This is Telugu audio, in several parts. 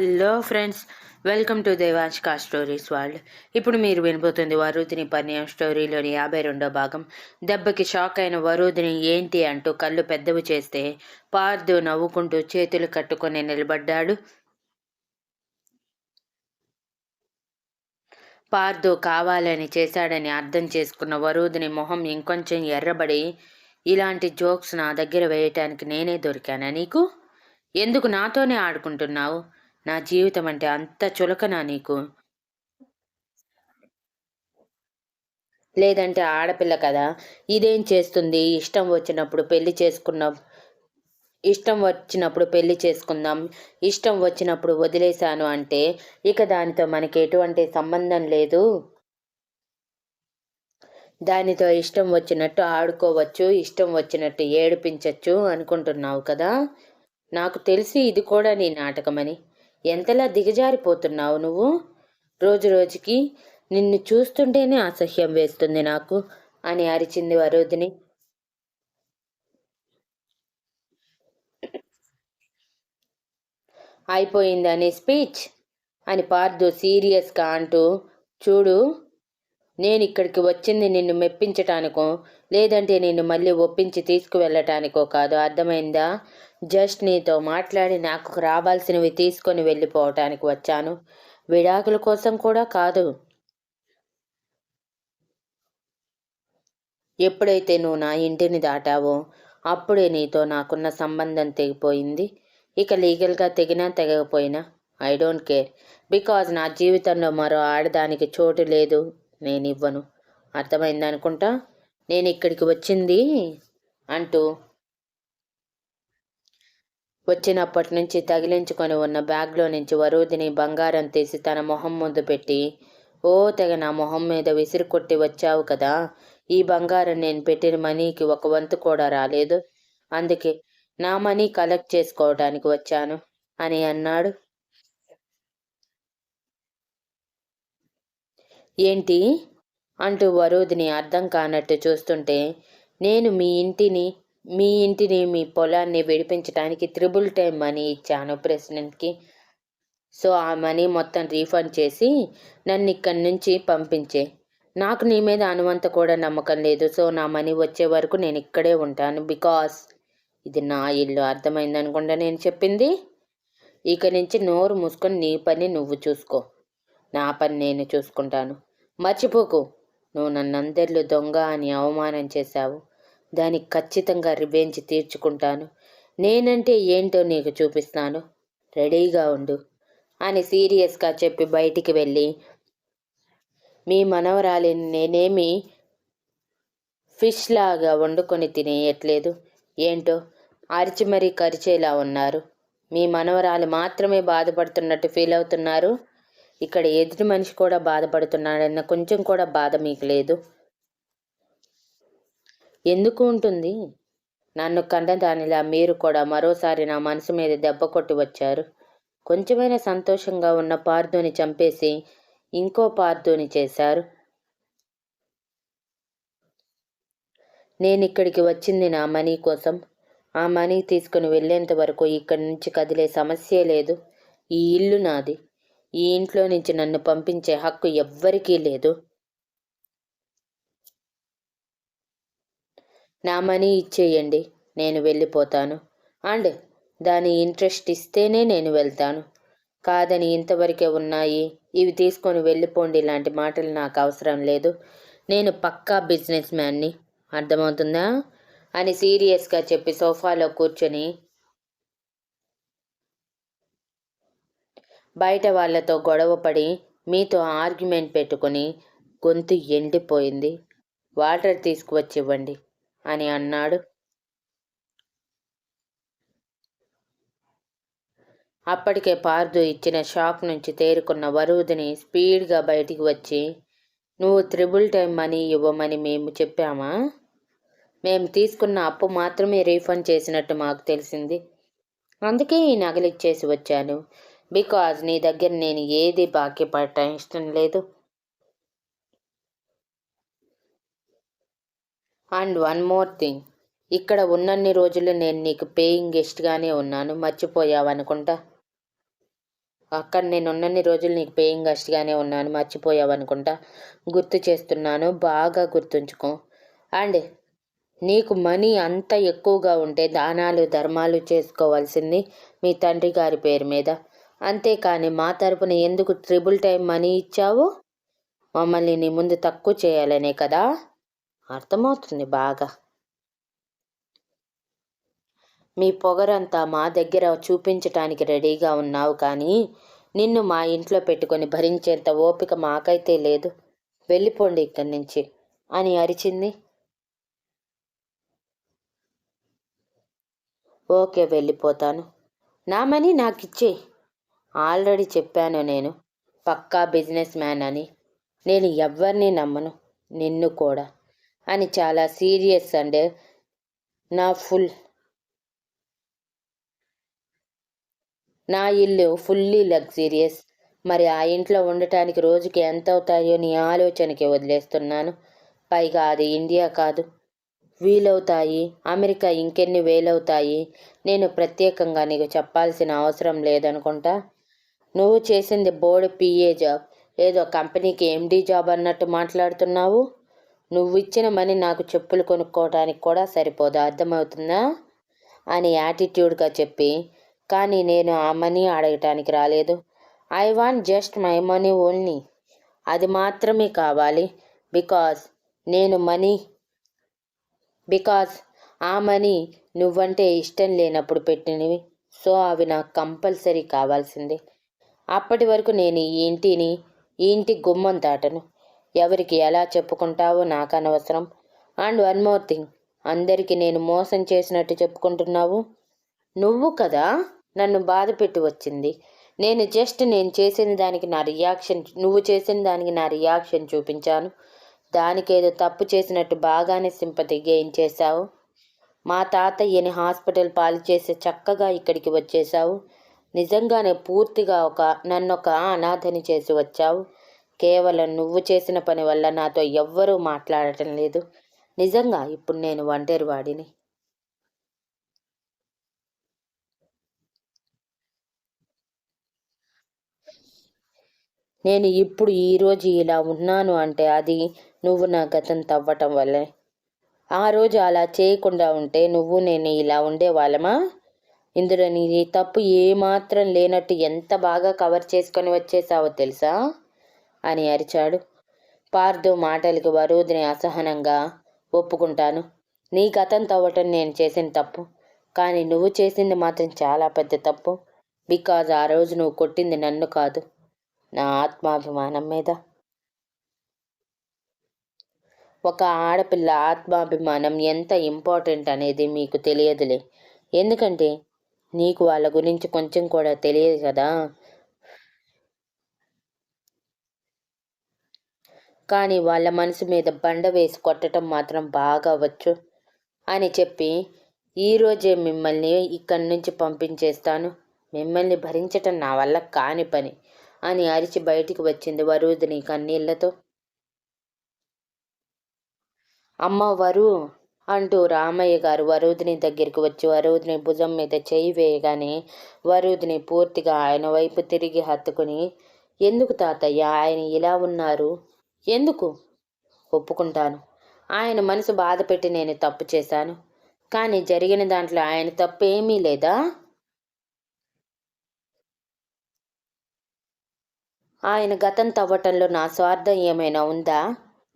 Hello friends welcome to Devanshika stories world ఇప్పుడు మీరు వినబోతుంది వరుదిని పర్ణయం స్టోరీలోని యాభై రెండో భాగం. దెబ్బకి షాక్ అయిన వరుదిని ఏంటి అంటూ కళ్ళు పెద్దవి చేస్తే పార్థు నవ్వుకుంటూ చేతులు కట్టుకొని నిలబడ్డాడు. పార్థు కావాలని చేశాడని అర్థం చేసుకున్న వరుదిని మొహం ఇంకొంచెం ఎర్రబడి ఇలాంటి జోక్స్ నా దగ్గర వేయటానికి నేనే దొరికానా నీకు? ఎందుకు నాతోనే ఆడుకుంటున్నావు? నా జీవితం అంటే అంత చులకనా నీకు? లేదంటే ఆడపిల్ల కదా ఇదేం చేస్తుంది? ఇష్టం వచ్చినప్పుడు పెళ్ళి చేసుకున్న ఇష్టం వచ్చినప్పుడు పెళ్ళి చేసుకుందాం ఇష్టం వచ్చినప్పుడు వదిలేశాను అంటే ఇక దానితో మనకి ఎటువంటి సంబంధం లేదు. దానితో ఇష్టం వచ్చినట్టు ఆడుకోవచ్చు ఇష్టం వచ్చినట్టు ఏడిపించచ్చు అనుకుంటున్నావు కదా? నాకు తెలిసి ఇది కూడా నీ నాటకమని. ఎంతలా దిగజారిపోతున్నావు నువ్వు? రోజు రోజుకి నిన్ను చూస్తుంటేనే అసహ్యం వేస్తుంది నాకు అని అరిచింది వరోధిని అయిపోయిందని స్పీచ్? అని పార్దు సీరియస్గా అంటూ చూడు నేను ఇక్కడికి వచ్చింది నిన్ను మెప్పించటానికో లేదంటే నిన్ను మళ్ళీ ఒప్పించి తీసుకువెళ్ళటానికో కాదు. అర్థమైందా? జస్ట్ నీతో మాట్లాడి నాకు రావాల్సినవి తీసుకొని వెళ్ళిపోవటానికి వచ్చాను. విడాకుల కోసం కూడా కాదు. ఎప్పుడైతే నువ్వు నా ఇంటిని దాటావో అప్పుడే నీతో నాకున్న సంబంధం తెగిపోయింది. ఇక లీగల్గా తెగినా తెగకపోయినా ఐ డోంట్ కేర్. బికాజ్ నా జీవితంలో మరో ఆడదానికి చోటు లేదు. నేను ఇవ్వను అర్థమైంది అనుకుంటా నేను ఇక్కడికి వచ్చింది అంటూ వచ్చినప్పటి నుంచి తగిలించుకొని ఉన్న బ్యాగ్లో నుంచి వరుదిని బంగారం తీసి తన మొహం ముందు పెట్టి ఓ తెగ నా మొహం మీద విసిరి కొట్టి వచ్చావు కదా! ఈ బంగారం నేను పెట్టిన మనీకి ఒక వంతు కూడా రాలేదు. అందుకే నా మనీ కలెక్ట్ చేసుకోవడానికి వచ్చాను అని అన్నాడు. ఏంటి? అంటూ వరుదిని అర్థం కానట్టు చూస్తుంటే నేను మీ ఇంటిని మీ ఇంటిని మీ పొలాన్ని విడిపించడానికి త్రిబుల్ టైం మనీ ఇచ్చాను ప్రెసిడెంట్కి. సో ఆ మనీ మొత్తం రీఫండ్ చేసి నన్ను ఇక్కడి నుంచి పంపించే. నాకు నీ మీద అనువంత కూడా నమ్మకం లేదు. సో నా మనీ వచ్చే వరకు నేను ఇక్కడే ఉంటాను బికాస్ ఇది నా ఇల్లు. అర్థమైంది అనుకుంటా నేను చెప్పింది? ఇక నుంచి నోరు మూసుకొని నీ పని నువ్వు చూసుకో. నా పని నేను చూసుకుంటాను. మర్చిపోకు. నువ్వు నన్నందరిలో దొంగ అని అవమానం చేశావు. దానికి ఖచ్చితంగా రివెంజ్ తీర్చుకుంటాను. నేనంటే ఏంటో నీకు చూపిస్తాను. రెడీగా ఉండు అని సీరియస్గా చెప్పి బయటికి వెళ్ళి మీ మనవరాలిని నేనేమి ఫిష్ లాగా వండుకొని తినేయట్లేదు. ఏంటో? అరిచి మరీ కరిచేలా ఉన్నారు. మీ మనవరాలు మాత్రమే బాధపడుతున్నట్టు ఫీల్ అవుతున్నారు. ఇక్కడ ఎదుటి మనిషి కూడా బాధపడుతున్నాడన్న కొంచెం కూడా బాధ మీకు లేదు. ఎందుకు ఉంటుంది? నన్ను దానిలా మీరు కూడా మరోసారి నా మనసు మీద దెబ్బ కొట్టి వచ్చారు. కొంచెమైనా సంతోషంగా ఉన్న పార్థుని చంపేసి ఇంకో పార్థుని చేశారు. నేను ఇక్కడికి వచ్చింది నా మనీ కోసం. ఆ మనీ తీసుకుని వెళ్ళేంత వరకు ఇక్కడి నుంచి కదిలే సమస్యే లేదు. ఈ ఇల్లు నాది. ఈ ఇంట్లో నుంచి నన్ను పంపించే హక్కు ఎవ్వరికీ లేదు. నా మనీ ఇచ్చేయండి నేను వెళ్ళిపోతాను. అండ్ దాని ఇంట్రెస్ట్ ఇస్తేనే నేను వెళ్తాను. కాదని ఇంతవరకే ఉన్నాయి ఇవి తీసుకొని వెళ్ళిపోండి లాంటి మాటలు నాకు అవసరం లేదు. నేను పక్కా బిజినెస్ మ్యాన్ని. అర్థమవుతుందా? అని సీరియస్గా చెప్పి సోఫాలో కూర్చొని బయట వాళ్ళతో గొడవపడి మీతో ఆర్గ్యుమెంట్ పెట్టుకొని గొంతు ఎండిపోయింది. వాటర్ తీసుకువచ్చి ఇవ్వండి అని అన్నాడు. అప్పటికే పార్దు ఇచ్చిన షాక్ నుంచి తేరుకున్న వరుదిని స్పీడ్గా బయటికి వచ్చి నువ్వు త్రిబుల్ టైం మనీ ఇవ్వమని మేము చెప్పామా? మేము తీసుకున్న అప్పు మాత్రమే రీఫండ్ చేసినట్టు మాకు తెలిసింది. అందుకే ఈ నగలిచ్చేసి వచ్చాను. బికాజ్ నీ దగ్గర నేను ఏది బాకీ పడటం ఇష్టం లేదు. అండ్ వన్ మోర్ థింగ్ ఇక్కడ ఉన్నన్ని రోజులు నేను నీకు పేయింగ్ గెస్ట్గానే ఉన్నాను. మర్చిపోయావనుకుంటా అక్కడ నేను ఉన్నన్ని రోజులు నీకు పేయింగ్ గెస్ట్గానే ఉన్నాను. మర్చిపోయావు అనుకుంటా? గుర్తు చేస్తున్నాను. బాగా గుర్తుంచుకో. అండ్ నీకు మనీ అంత ఎక్కువగా ఉంటే దానాలు ధర్మాలు చేసుకోవాల్సింది మీ తండ్రి గారి పేరు మీద. అంతేకాని మా తరపున ఎందుకు ట్రిబుల్ టైం మనీ ఇచ్చావు? మమ్మల్ని నీ ముందు తక్కువ చేయాలనే కదా? అర్థమవుతుంది బాగా. మీ పొగరంతా మా దగ్గర చూపించటానికి రెడీగా ఉన్నావు కానీ నిన్ను మా ఇంట్లో పెట్టుకొని భరించేంత ఓపిక మాకైతే లేదు. వెళ్ళిపోండి ఇక్కడి నుంచి అని అరిచింది. ఓకే వెళ్ళిపోతాను. నా మనీ నాకు ఇచ్చేయి ఆల్రెడీ చెప్పాను నేను పక్కా బిజినెస్ మ్యాన్ అని. నేను ఎవ్వరిని నమ్మను నిన్ను కూడా అని చాలా సీరియస్ అండ్ నా ఫుల్ నా ఇల్లు ఫుల్లీ లగ్జీరియస్. మరి ఆ ఇంట్లో ఉండటానికి రోజుకి ఎంత అవుతాయో నీ ఆలోచనకి వదిలేస్తున్నాను. పైగా అది ఇండియా కాదు. వీలవుతాయి అమెరికా ఇంకెన్ని వేలవుతాయి నేను ప్రత్యేకంగా నీకు చెప్పాల్సిన అవసరం లేదనుకుంటా? నువ్వు చేసింది బోర్డు పిఏ జాబ్. ఏదో కంపెనీకి ఎండీ జాబ్ అన్నట్టు మాట్లాడుతున్నావు? నువ్వు ఇచ్చిన మనీ నాకు చెప్పులు కొనుక్కోవడానికి కూడా సరిపోదు అర్థమవుతుందా? అని యాటిట్యూడ్గా చెప్పి కానీ నేను ఆ మనీ అడగటానికి రాలేదు. I want just my money only. అది మాత్రమే కావాలి. బికాస్ నేను మనీ బికాస్ ఆ మనీ నువ్వంటే ఇష్టం లేనప్పుడు పెట్టినవి. సో అవి నాకు కంపల్సరీ కావాల్సిందే. అప్పటి వరకు నేను ఈ ఇంటిని ఈ ఇంటి గుమ్మం దాటను. ఎవరికి ఎలా చెప్పుకుంటావో నాకు అనవసరం అండ్ వన్ మోర్ థింగ్ అందరికీ నేను మోసం చేసినట్టు చెప్పుకుంటున్నావు? నువ్వు కదా నన్ను బాధ పెట్టి వచ్చింది. నేను జస్ట్ నేను చేసిన దానికి నా రియాక్షన్ నువ్వు చేసిన దానికి నా రియాక్షన్ చూపించాను. దానికి ఏదో తప్పు చేసినట్టు బాగానే సింపతి గెయిన్ చేశావు. మా తాతయ్యని హాస్పిటల్ పాలు చేసి చక్కగా ఇక్కడికి వచ్చేసావు నిజంగానే పూర్తిగా ఒక నన్ను ఒక అనాథని చేసి వచ్చావు. కేవలం నువ్వు చేసిన పని వల్ల నాతో ఎవ్వరూ మాట్లాడటం లేదు. నిజంగా ఇప్పుడు నేను ఒంటరి వాడిని నేను ఇప్పుడు ఈరోజు ఇలా ఉన్నాను అంటే అది నువ్వు నా గతం తవ్వటం వల్లే. ఆ రోజు అలా చేయకుండా ఉంటే నువ్వు నేను ఇలా ఉండేవాళ్ళమా? ఇందులో నీ తప్పు ఏమాత్రం లేనట్టు ఎంత బాగా కవర్ చేసుకొని వచ్చేసావో తెలుసా? అని అరిచాడు. పార్దు మాటలకి వరుదిని అసహనంగా ఒప్పుకుంటాను. నీ గతం తవ్వటం నేను చేసిన తప్పు. కానీ నువ్వు చేసింది మాత్రం చాలా పెద్ద తప్పు. బికాజ్ ఆ రోజు నువ్వు కొట్టింది నన్ను కాదు నా ఆత్మాభిమానం మీద. ఒక ఆడపిల్ల ఆత్మాభిమానం ఎంత ఇంపార్టెంట్ అనేది మీకు తెలియదులే. ఎందుకంటే నీకు వాళ్ళ గురించి కొంచెం కూడా తెలియదు కదా? కానీ వాళ్ళ మనసు మీద బండ వేసి కొట్టడం మాత్రం బాగా వచ్చు అని చెప్పి ఈరోజే మిమ్మల్ని ఇక్కడి నుంచి పంపించేస్తాను. మిమ్మల్ని భరించటం నా వల్ల కాని పని అని అరిచి బయటికి వచ్చింది వరుదిని కన్నీళ్ళతో. అమ్మ వరు అంటూ రామయ్య గారు వరుదిని దగ్గరికి వచ్చి వరుదిని భుజం మీద చేయి వేయగానే వరుదిని పూర్తిగా ఆయన వైపు తిరిగి హత్తుకుని ఎందుకు తాతయ్య ఆయన ఇలా ఉన్నారు? ఎందుకు? ఒప్పుకుంటాను. ఆయన మనసు బాధ పెట్టి నేను తప్పు చేశాను. కానీ జరిగిన దాంట్లో ఆయన తప్పు ఏమీ లేదా? ఆయన గతం తవ్వటంలో నా స్వార్థం ఏమైనా ఉందా?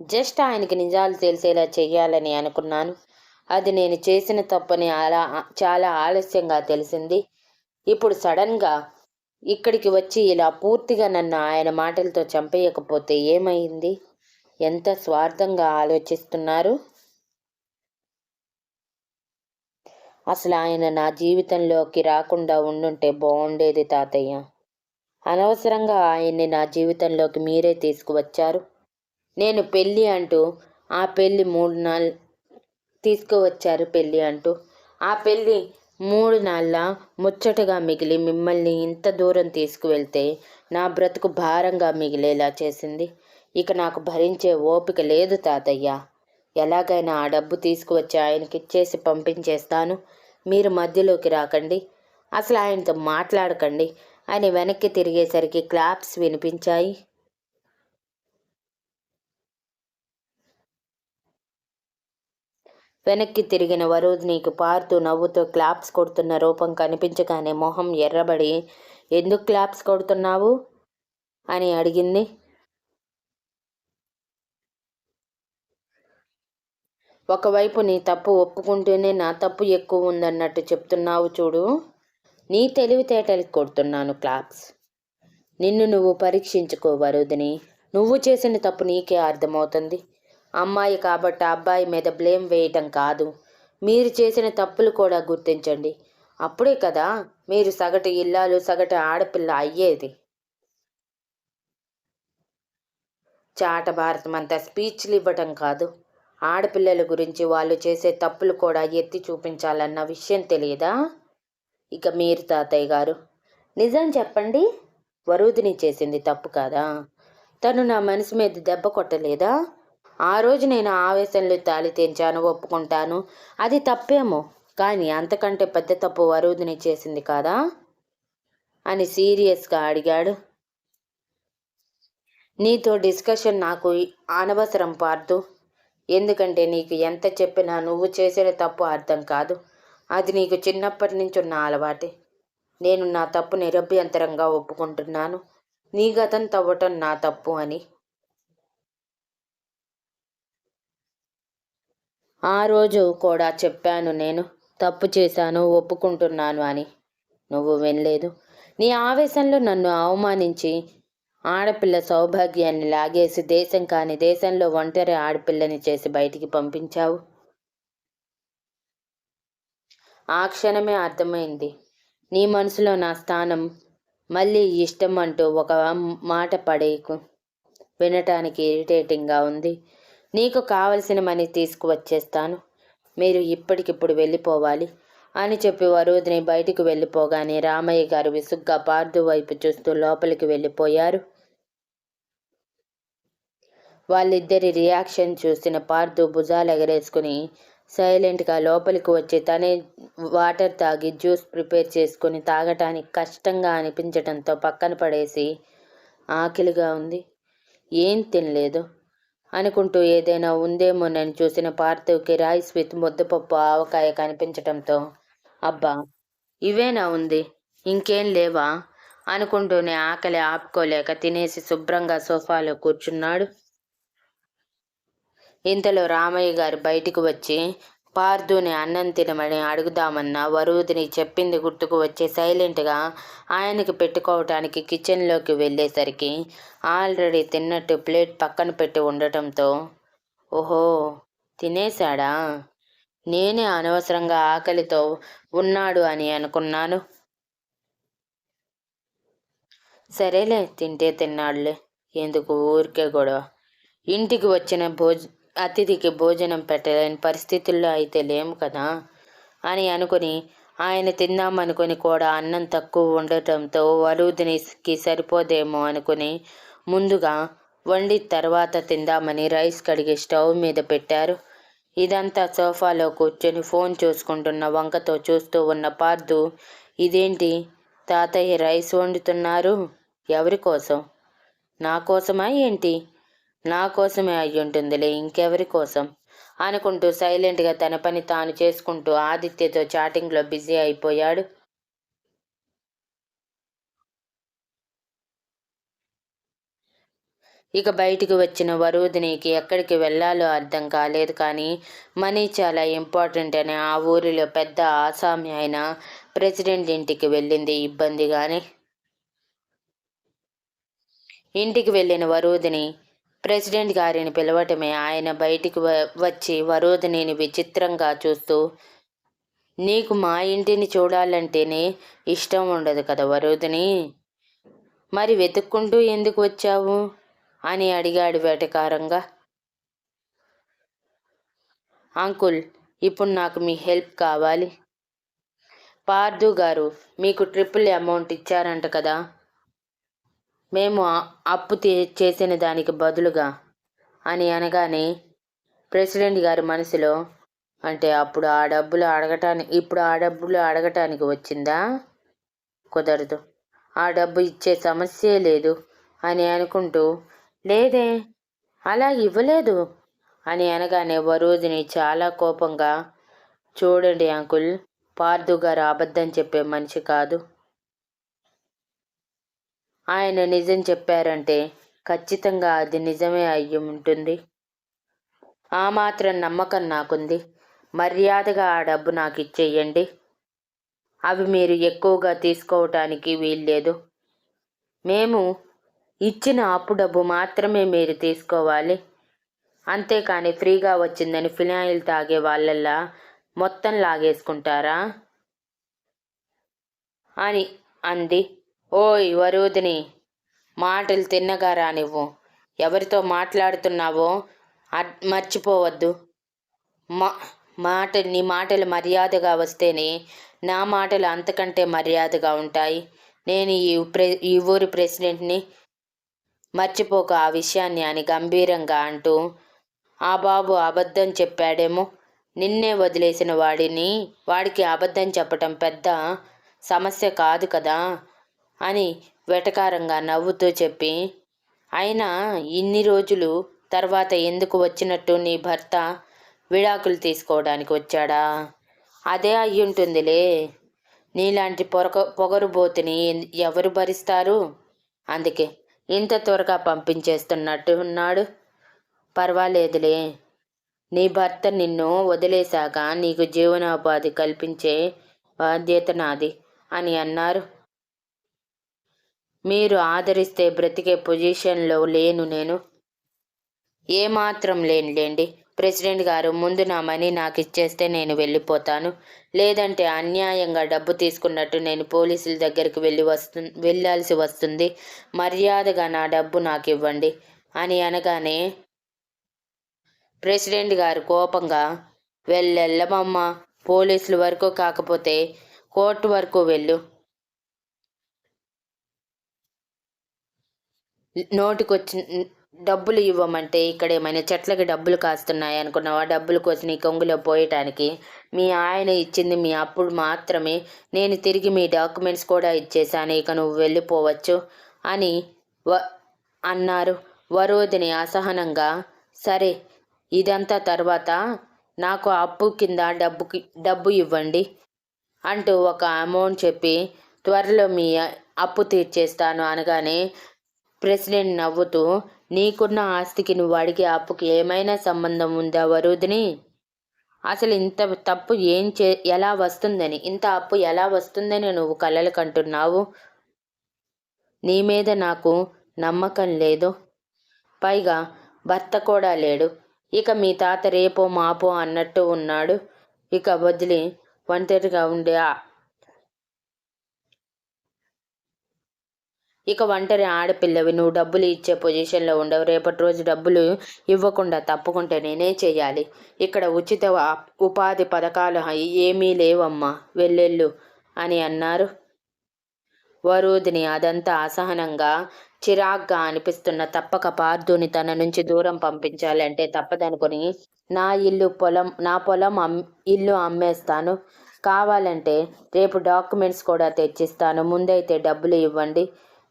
జస్ట్ ఆయనకి నిజాలు తెలిసేలా చెయ్యాలని అనుకున్నాను. అది నేను చేసిన తప్పని అలా చాలా ఆలస్యంగా తెలిసింది. ఇప్పుడు సడన్గా ఇక్కడికి వచ్చి ఇలా పూర్తిగా నన్ను ఆయన మాటలతో చంపేయకపోతే ఏమైంది? ఎంత స్వార్థంగా ఆలోచిస్తున్నారు? అసలు ఆయన నా జీవితంలోకి రాకుండా ఉండుంటే బాగుండేది తాతయ్య. అనవసరంగా ఆయన్ని నా జీవితంలోకి మీరే తీసుకువచ్చారు. నేను పెళ్ళి అంటూ ఆ పెళ్ళి మూడు నాళ్ళు తీసుకువచ్చారు పెళ్ళి అంటూ. ఆ పెళ్ళి మూడు నాళ్ళ ముచ్చటగా మిగిలి మిమ్మల్ని ఇంత దూరం తీసుకువెళ్తే నా బ్రతుకు భారంగా మిగిలేలా చేసింది. ఇక నాకు భరించే ఓపిక లేదు తాతయ్య. ఎలాగైనా ఆ డబ్బు తీసుకువచ్చి ఆయనకి ఇచ్చేసి పంపించేస్తాను. మీరు మధ్యలోకి రాకండి. అసలు ఆయనతో మాట్లాడకండి అని వెనక్కి తిరిగేసరికి క్లాప్స్ వినిపించాయి. వెనక్కి తిరిగిన వరుణ్నికి పారుతూ నవ్వుతూ క్లాప్స్ కొడుతున్న రూపం కనిపించగానే మొహం ఎర్రబడి ఎందుకు క్లాప్స్ కొడుతున్నావు? అని అడిగింది. ఒకవైపు నీ తప్పు ఒప్పుకుంటూనే నా తప్పు ఎక్కువ ఉందన్నట్టు చెప్తున్నావు చూడు. నీ తెలివితేటలకి కొడుతున్నాను క్లాప్స్. నిన్ను నువ్వు పరీక్షించుకో వరుదిని నువ్వు చేసిన తప్పు నీకే అర్థమవుతుంది. అమ్మాయి కాబట్టి అబ్బాయి మీద బ్లేమ్ వేయటం కాదు. మీరు చేసిన తప్పులు కూడా గుర్తించండి. అప్పుడే కదా మీరు సగటు ఇల్లాలు సగటు ఆడపిల్ల అయ్యేది. చాట భారతం అంతా స్పీచ్లు ఇవ్వటం కాదు. ఆడపిల్లల గురించి వాళ్ళు చేసే తప్పులు కూడా ఎత్తి చూపించాలన్న విషయం తెలియదా? ఇక మీరు తాతయ్య గారు నిజం చెప్పండి. వరుదిని చేసింది తప్పు కాదా? తను నా మనసు మీద దెబ్బ కొట్టలేదా? ఆ రోజు నేను ఆవేశంలో తాళి తెంచాను ఒప్పుకుంటాను. అది తప్పేమో కానీ అంతకంటే పెద్ద తప్పు వరుదిని చేసింది కాదా? అని సీరియస్గా అడిగాడు. నీతో డిస్కషన్ నాకు అనవసరం పార్దు. ఎందుకంటే నీకు ఎంత చెప్పినా నువ్వు చేసిన తప్పు అర్థం కాదు. అది నీకు చిన్నప్పటి నుంచి ఉన్న అలవాటే. నేను నా తప్పు నిరభ్యంతరంగా ఒప్పుకుంటున్నాను. నీ గతం తవ్వటం నా తప్పు అని. ఆ రోజు కూడా చెప్పాను నేను తప్పు చేశాను ఒప్పుకుంటున్నాను అని. నువ్వు వినలేదు. నీ ఆవేశంలో నన్ను అవమానించి ఆడపిల్ల సౌభాగ్యాన్ని లాగేసి దేశం కాని దేశంలో ఒంటరి ఆడపిల్లని చేసి బయటికి పంపించావు? ఆ క్షణమే అర్థమైంది. నీ మనసులో నా స్థానం మళ్ళీ ఇష్టం అంటూ ఒక మాట పడేయకు వినటానికి ఇరిటేటింగ్గా ఉంది. నీకు కావలసిన మనీ తీసుకువచ్చేస్తాను. మీరు ఇప్పటికిప్పుడు వెళ్ళిపోవాలి. అని చెప్పి వరుదిని బయటికి వెళ్ళిపోగానే రామయ్య గారు విసుగ్గా పార్దు వైపు చూస్తూ లోపలికి వెళ్ళిపోయారు. వాళ్ళిద్దరి రియాక్షన్ చూసిన పార్దు భుజాలు ఎగరేసుకుని సైలెంట్గా లోపలికి వచ్చి తనే వాటర్ తాగి జ్యూస్ ప్రిపేర్ చేసుకుని తాగటానికి కష్టంగా అనిపించడంతో పక్కన పడేసి ఆకలిగా ఉంది. ఏం తినలేదు. అనుకుంటూ ఏదైనా ఉందేమోనని చూసిన పార్థుకి రైస్ విత్ ముద్దపప్పు ఆవకాయ కనిపించటంతో అబ్బా ఇవేనా ఉంది? ఇంకేం లేవా? అనుకుంటూనే ఆకలి ఆపుకోలేక తినేసి శుభ్రంగా సోఫాలో కూర్చున్నాడు. ఇంతలో రామయ్య గారు బయటికి వచ్చి పార్థుని అన్నం తినమని అడుగుదామన్న వరుదిని చెప్పింది గుర్తుకు వచ్చి సైలెంట్గా ఆయనకి పెట్టుకోవటానికి కిచెన్లోకి వెళ్ళేసరికి ఆల్రెడీ తిన్నట్టు ప్లేట్ పక్కన పెట్టి ఉండటంతో ఓహో తినేశాడా? నేనే అనవసరంగా ఆకలితో ఉన్నాడు అని అనుకున్నాను. సరేలే తింటే తిన్నాడులే ఎందుకు ఊరికే గొడవ? ఇంటికి వచ్చిన భోజ అతిథికి భోజనం పెట్టలేని పరిస్థితుల్లో అయితే లేము కదా? అని అనుకుని ఆయన తిందామనుకుని కూడా అన్నం తక్కువ ఉండటంతో వరుదినికి సరిపోదేమో అనుకుని ముందుగా వండి తర్వాత తిందామని రైస్ కడిగి స్టవ్ మీద పెట్టారు. ఇదంతా సోఫాలో కూర్చొని ఫోన్ చూసుకుంటున్న వంకతో చూస్తూ ఉన్న పార్దు ఇదేంటి? తాతయ్య రైస్ వండుతున్నారు? ఎవరి కోసం? నా కోసమా ఏంటి? నా కోసమే అయ్యుంటుందిలే ఇంకెవరి కోసం? అనుకుంటూ సైలెంట్గా తన పని తాను చేసుకుంటూ ఆదిత్యతో చాటింగ్లో బిజీ అయిపోయాడు. ఇక బయటికి వచ్చిన వరుదినికి ఎక్కడికి వెళ్ళాలో అర్థం కాలేదు కానీ మనీ చాలా ఇంపార్టెంట్ అని ఆ ఊరిలో పెద్ద ఆసామి అయిన ప్రెసిడెంట్ ఇంటికి వెళ్ళింది ఇబ్బందిగానే. ఇంటికి వెళ్ళిన వరుదిని ప్రెసిడెంట్ గారిని పిలవటమే ఆయన బయటికి వచ్చి వరోధనిని విచిత్రంగా చూస్తూ నీకు మా ఇంటిని చూడాలంటేనే ఇష్టం ఉండదు కదా వరోధిని. మరి వెతుక్కుంటూ ఎందుకు వచ్చావు? అని అడిగాడు వేటకారంగా. అంకుల్ ఇప్పుడు నాకు మీ హెల్ప్ కావాలి. పార్దు గారు మీకు ట్రిపుల్ అమౌంట్ ఇచ్చారంట కదా. మేము అప్పు చేసిన దానికి బదులుగా అని అనగానే ప్రెసిడెంట్ గారి మనసులో అంటే అప్పుడు ఆ డబ్బులు అడగటానికి ఇప్పుడు ఆ డబ్బులు అడగటానికి వచ్చిందా? కుదరదు. ఆ డబ్బు ఇచ్చే సమస్యే లేదు అని అనుకుంటూ లేదే అలా ఇవ్వలేదు అని అనగానే వరోధిని చాలా కోపంగా చూడండి అంకుల్ పార్థు గారు అబద్ధం చెప్పే మనిషి కాదు. ఆయన నిజం చెప్పారంటే ఖచ్చితంగా అది నిజమే అయ్యి ఉంటుంది. ఆ మాత్రం నమ్మకం నాకుంది. మర్యాదగా ఆ డబ్బు నాకు ఇచ్చేయండి. అవి మీరు ఎక్కువగా తీసుకోవటానికి వీల్లేదు. మేము ఇచ్చిన అప్పు డబ్బు మాత్రమే మీరు తీసుకోవాలి. అంతేకాని ఫ్రీగా వచ్చిందని ఫినాయిల్ తాగే వాళ్ళల్లా మొత్తం లాగేసుకుంటారా? అని అంది. ఓయ్ వరుదిని మాటలు తిన్నగా రానివ్వు ఎవరితో మాట్లాడుతున్నావో మర్చిపోవద్దు. మా మాట నీ మాటలు మర్యాదగా వస్తేనే నా మాటలు అంతకంటే మర్యాదగా ఉంటాయి. నేను ఈ ప్రె ఈ ఊరి ప్రెసిడెంట్ని మర్చిపోక ఆ విషయాన్ని అని గంభీరంగా అంటూ ఆ బాబు అబద్ధం చెప్పాడేమో. నిన్నే వదిలేసిన వాడిని వాడికి అబద్ధం చెప్పటం పెద్ద సమస్య కాదు కదా. అని వెటకారంగా నవ్వుతూ చెప్పి అయినా ఇన్ని రోజులు తర్వాత ఎందుకు వచ్చినట్టు నీ భర్త విడాకులు తీసుకోవడానికి వచ్చాడా? అదే అయ్యుంటుందిలే. నీలాంటి పొరక పొగరుబోతుని ఎవరు భరిస్తారు అందుకే ఇంత త్వరగా పంపించేస్తున్నట్టు ఉన్నాడు. పర్వాలేదులే. నీ భర్త నిన్ను వదిలేశాక నీకు జీవనోపాధి కల్పించే బాధ్యత నాది అని అన్నారు. మీరు ఆదరిస్తే బ్రతికే పొజిషన్లో లేను నేను. ఏమాత్రం లేనులేండి ప్రెసిడెంట్ గారు ముందు నా మనీ నాకు ఇచ్చేస్తే నేను వెళ్ళిపోతాను. లేదంటే అన్యాయంగా డబ్బు తీసుకున్నట్టు నేను పోలీసుల దగ్గరికి వెళ్ళి వస్తు వెళ్ళాల్సి వస్తుంది. మర్యాదగా నా డబ్బు నాకు ఇవ్వండి. అని అనగానే ప్రెసిడెంట్ గారు కోపంగా వెళ్ళెళ్ళమమ్మా పోలీసుల వరకు కాకపోతే కోర్టు వరకు వెళ్ళు. నోటికొచ్చి డబ్బులు ఇవ్వమంటే ఇక్కడ ఏమైనా చెట్లకి డబ్బులు కాస్తున్నాయి అనుకున్నావా? డబ్బులు కోసం నీ కొంగులో పోయటానికి? మీ ఆయన ఇచ్చింది మీ అప్పుడు మాత్రమే. నేను తిరిగి మీ డాక్యుమెంట్స్ కూడా ఇచ్చేసాను ఇక నువ్వు వెళ్ళిపోవచ్చు అని వ అన్నారు. వరోధిని అసహనంగా సరే ఇదంతా తర్వాత నాకు అప్పు కింద డబ్బుకి డబ్బు ఇవ్వండి అంటూ ఒక అమౌంట్ చెప్పి త్వరలో మీ అప్పు తీర్చేస్తాను అనగానే ప్రెసిడెంట్ నవ్వుతూ నీకున్న ఆస్తికి నువ్వు అడిగే అప్పుకి ఏమైనా సంబంధం ఉందా వరుదిని అసలు ఇంత తప్పు ఏం చే ఎలా వస్తుందని ఇంత అప్పు ఎలా వస్తుందని నువ్వు కలలు కంటున్నావు? నీ మీద నాకు నమ్మకం లేదు. పైగా భర్త కూడా లేడు. ఇక మీ తాత రేపో మాపో అన్నట్టు ఉన్నాడు. ఇక వదిలి ఒంటరిగా ఉండే ఇక ఒంటరి ఆడపిల్లవి నువ్వు డబ్బులు ఇచ్చే పొజిషన్లో ఉండవు. రేపటి రోజు డబ్బులు ఇవ్వకుండా తప్పుకుంటే నేనే చేయాలి ఇక్కడ ఉచిత ఉపాధి పథకాలు ఏమీ లేవమ్మా. వెళ్ళెళ్ళు అని అన్నారు. వరుదిని అదంతా అసహనంగా చిరాగ్గా అనిపిస్తున్న తప్పక పార్థుని తన నుంచి దూరం పంపించాలంటే తప్పదనుకుని నా ఇల్లు పొలం నా పొలం అమ్ ఇల్లు అమ్మేస్తాను. కావాలంటే రేపు డాక్యుమెంట్స్ కూడా తెచ్చిస్తాను. ముందైతే డబ్బులు ఇవ్వండి.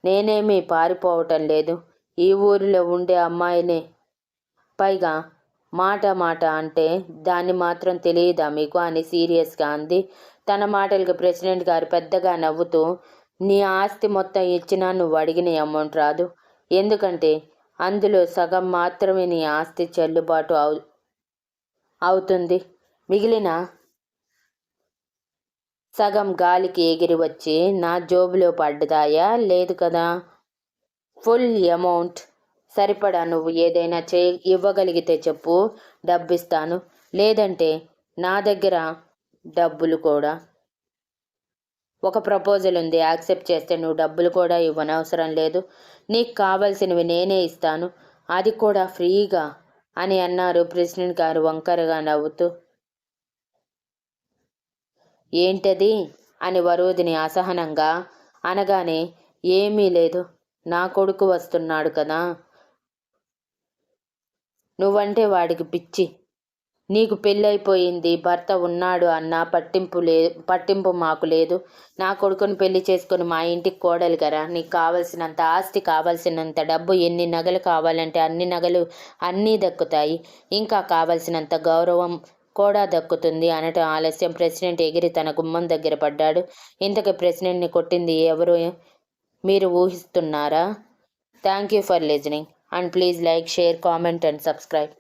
నేనేమీ పారిపోవటం లేదు. ఈ ఊరిలో ఉండే అమ్మాయినే. పైగా మాట మాట అంటే దాన్ని మాత్రం తెలియదా మీకు అని సీరియస్గా అంది. తన మాటలకు ప్రెసిడెంట్ గారు పెద్దగా నవ్వుతూ నీ ఆస్తి మొత్తం ఇచ్చినా నువ్వు అడిగిన అమౌంట్ రాదు. ఎందుకంటే అందులో సగం మాత్రమే నీ ఆస్తి చెల్లుబాటు అవు అవుతుంది. మిగిలిన సగం గాలికి ఎగిరి వచ్చి నా జోబులో పడ్డదాయా? లేదు కదా. Full amount. సరిపడా నువ్వు ఏదైనా చే ఇవ్వగలిగితే చెప్పు డబ్బిస్తాను. లేదంటే నా దగ్గర డబ్బులు కూడా. ఒక ప్రపోజల్ ఉంది యాక్సెప్ట్ చేస్తే నువ్వు డబ్బులు కూడా ఇవ్వనవసరం లేదు. నీకు కావలసినవి నేనే ఇస్తాను. అది కూడా ఫ్రీగా అని అన్నారు ప్రెసిడెంట్ గారు వంకరగా నవ్వుతూ. ఏంటది? అని వరోధిని అసహనంగా అనగానే ఏమీ లేదు. నా కొడుకు వస్తున్నాడు కదా. నువ్వంటే వాడికి పిచ్చి. నీకు పెళ్ళైపోయింది భర్త ఉన్నాడు అన్న పట్టింపు లే పట్టింపు మాకు లేదు. నా కొడుకుని పెళ్ళి చేసుకుని మా ఇంటికి కోడలు కదా. నీకు కావలసినంత ఆస్తి కావలసినంత డబ్బు ఎన్ని నగలు కావాలంటే అన్ని నగలు అన్నీ దక్కుతాయి. ఇంకా కావలసినంత గౌరవం కూడా దక్కుతుంది అనటం ఆలస్యం. ప్రెసిడెంట్ ఎగిరి తన గుమ్మం దగ్గర పడ్డాడు. ఇంతకు ప్రెసిడెంట్ని కొట్టింది ఎవరు? మీరు ఊహిస్తున్నారా? Thank you for listening. And please like share comment and subscribe.